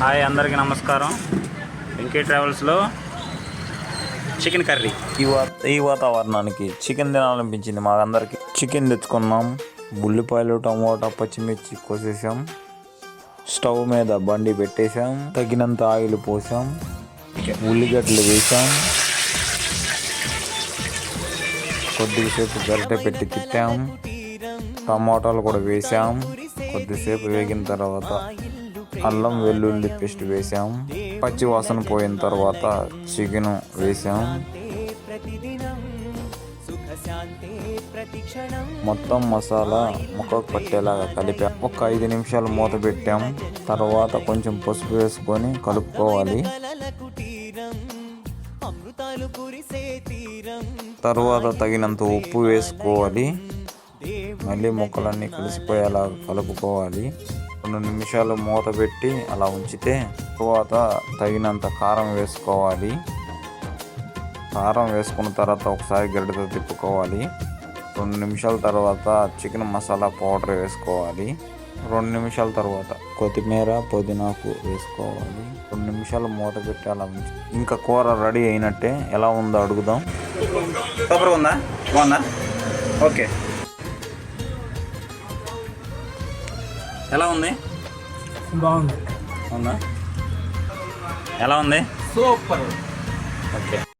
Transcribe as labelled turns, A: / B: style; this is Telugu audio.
A: హాయ్ అందరికీ నమస్కారం. వెంకీ ట్రావెల్స్లో చికెన్ కర్రీ.
B: ఈ వా ఈ వాతావరణానికి చికెన్ తినాలనిపించింది మాకందరికి. చికెన్ తెచ్చుకున్నాం ఉల్లిపాయలు టమోటా పచ్చిమిర్చి కోసేసాం స్టవ్ మీద బండి పెట్టేసాం తగినంత ఆయిల్ పోసాం ఉల్లిగడ్డలు వేసాం కొద్దిసేపు గరిటె పెట్టి తిప్పాం టమోటాలు కూడా వేసాం కొద్దిసేపు వేగిన తర్వాత అల్లం వెల్లుల్లి పేస్ట్ వేసాం. పచ్చి వాసన పోయిన తర్వాత చికెన్ వేసాం. మొత్తం మసాలా ముక్కకు పట్టేలాగా కలిపాం. ఒక ఐదు నిమిషాలు మూత పెట్టాం. తర్వాత కొంచెం పసుపు వేసుకొని కలుపుకోవాలి. తర్వాత తగినంత ఉప్పు వేసుకోవాలి. మళ్ళీ ముక్కలన్నీ కలిసిపోయేలా కలుపుకోవాలి. రెండు నిమిషాలు మూత పెట్టి అలా ఉంచితే తర్వాత తగినంత కారం వేసుకోవాలి. కారం వేసుకున్న తర్వాత ఒకసారి గరిటతో తిప్పుకోవాలి. రెండు నిమిషాల తర్వాత చికెన్ మసాలా పౌడర్ వేసుకోవాలి. రెండు నిమిషాల తర్వాత కొత్తిమీర పుదీనాకు వేసుకోవాలి. రెండు నిమిషాలు మూత పెట్టి అలా ఇంకా కూర రెడీ అయినట్టే ఎలా ఉందో అడుగుదాం.
A: ఉందా? బాగుందా? ఓకే. ఎలా ఉంది?
C: బాగుంది.
A: ఉందా ఎలా ఉంది?
C: సూపర్.
A: ఓకే.